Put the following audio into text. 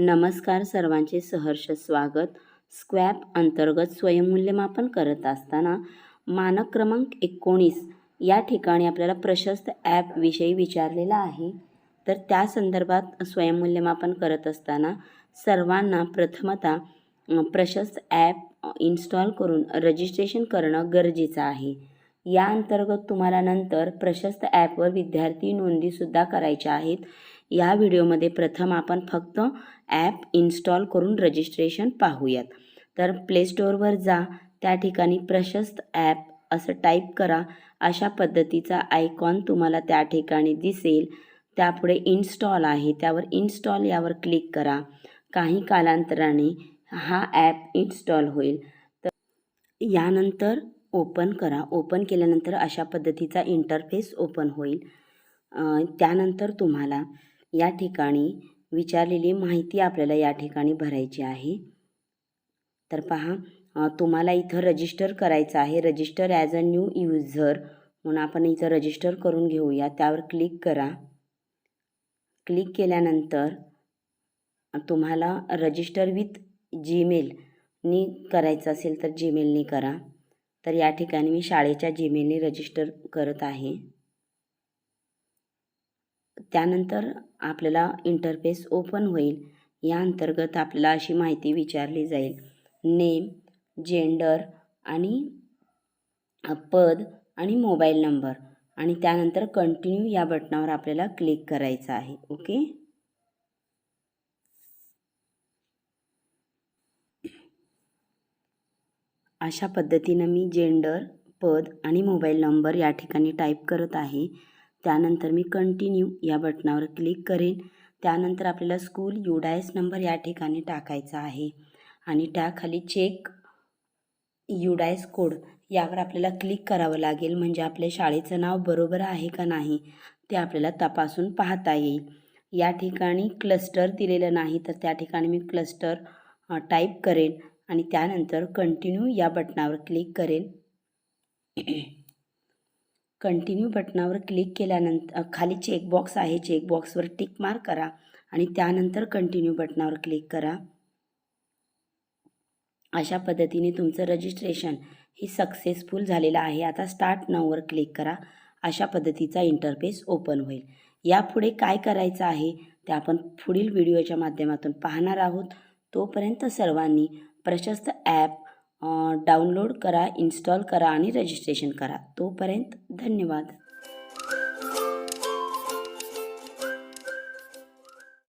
नमस्कार सर्वांचे सहर्ष स्वागत. स्क्वॅप अंतर्गत स्वयंमूल्यमापन करत असताना मानक क्रमांक एकोणीस या ठिकाणी आपल्याला प्रशस्त ॲपविषयी विचारलेला आहे. तर त्या संदर्भात स्वयंमूल्यमापन करत असताना सर्वांना प्रथमतः प्रशस्त ॲप इन्स्टॉल करून रजिस्ट्रेशन करणं गरजेचं आहे. या अंतर्गत तुम्हाला नंतर प्रशस्त ॲपवर विद्यार्थी नोंदीसुद्धा करायच्या आहेत. या व्हिडिओमध्ये प्रथम आपण फक्त ॲप इन्स्टॉल करून रजिस्ट्रेशन पाहूयात. तर प्ले स्टोअरवर जा त्या ठिकाणी प्रशस्त ॲप असं टाईप करा. अशा पद्धतीचा आयकॉन तुम्हाला त्या ठिकाणी दिसेल. त्यापुढे इन्स्टॉल आहे त्यावर इन्स्टॉल यावर क्लिक करा. काही कालांतराने हा ॲप इन्स्टॉल होईल. तर यानंतर ओपन करा. ओपन केल्यानंतर अशा पद्धतीचा इंटरफेस ओपन होईल. त्यानंतर तुम्हाला या ठिकाणी विचारलेली माहिती आपल्याला या ठिकाणी भरायची आहे. तर पहा तुम्हाला इथं रजिस्टर करायचं आहे. Register as a new user म्हणून आपण इथं रजिस्टर करून घेऊया. त्यावर क्लिक करा. क्लिक केल्यानंतर तुम्हाला रजिस्टर विथ जीमेलनी करायचं असेल तर जीमेलनी करा. तर या ठिकाणी मी शाळेच्या जीमेलने रजिस्टर करत आहे. त्यानंतर आपल्याला इंटरफेस ओपन होईल. या अंतर्गत आपल्याला अशी माहिती विचारली जाईल. नेम जेंडर आणि पद आणि मोबाईल नंबर आणि त्यानंतर कंटिन्यू या बटनावर आपल्याला क्लिक करायचं आहे. ओके अशा पद्धतीनं मी जेंडर पद आणि मोबाईल नंबर या ठिकाणी टाईप करत आहे. त्यानंतर मी कंटिन्यू या बटनावर क्लिक करेन. त्यानंतर आपल्याला स्कूल युडायस नंबर या ठिकाणी टाकायचा आहे. आणि त्याखाली चेक युडायस कोड यावर आपल्याला क्लिक करावं लागेल. म्हणजे आपल्या शाळेचं नाव बरोबर आहे का नाही ते आपल्याला तपासून पाहता येईल. या ठिकाणी क्लस्टर दिलेलं नाही तर त्या ठिकाणी मी क्लस्टर टाईप करेन. आणि त्यानंतर कंटिन्यू या बटनावर क्लिक करेन. कंटिन्यू बटनावर क्लिक केल्यानंतर खाली चेकबॉक्स आहे चेकबॉक्सवर टिक मार्क करा आणि त्यानंतर कंटिन्यू बटनावर क्लिक करा. अशा पद्धतीने तुमचं रजिस्ट्रेशन हे सक्सेसफुल झालेलं आहे. आता स्टार्ट नाववर क्लिक करा. अशा पद्धतीचा इंटरफेस ओपन होईल. यापुढे काय करायचं आहे ते आपण पुढील व्हिडिओच्या माध्यमातून पाहणार आहोत. तोपर्यंत सर्वांनी प्रशस्त ॲप डाउनलोड करा इन्स्टॉल करा आणि रजिस्ट्रेशन करा. तोपर्यंत धन्यवाद.